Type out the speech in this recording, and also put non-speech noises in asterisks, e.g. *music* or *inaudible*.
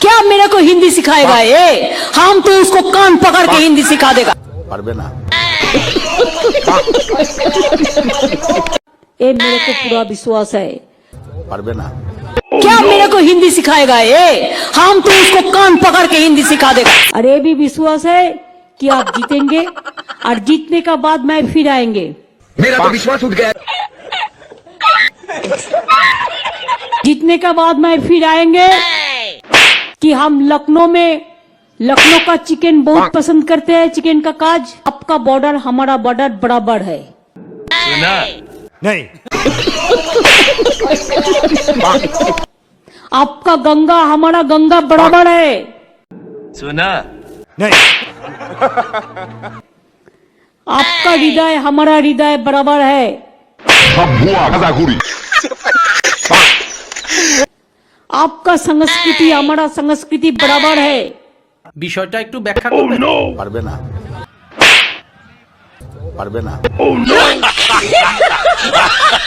क्या मेरे को हिंदी सिखाएगा ये हम तो उसको कान पकड़ के हिंदी सिखा देगा পারবে না ये मेरे को पूरा विश्वास है পারবে না क्या मेरे को हिंदी सिखाएगा ये हम तो उसको कान पकड़ के हिंदी सिखा देगा और ये भी विश्वास है कि आप जीतेंगे और जीतने का बाद मैं फिर आएंगे मेरा तो विश्वास उठ गया जीतने के बाद मैं फिर आएंगे कि हम लखनऊ में लखनऊ का चिकन बहुत पसंद करते हैं चिकन का काज। आपका बॉर्डर हमारा बॉर्डर बराबर है। नहीं आपका गंगा हमारा गंगा बराबर है। सुना। नहीं। आपका हृदय हमारा हृदय बराबर है। आपका संस्कृति हमारा संस्कृति बराबर है বিষয়টা একটু ব্যাখ্যা করবেন পারবে না পারবে না *laughs* *laughs*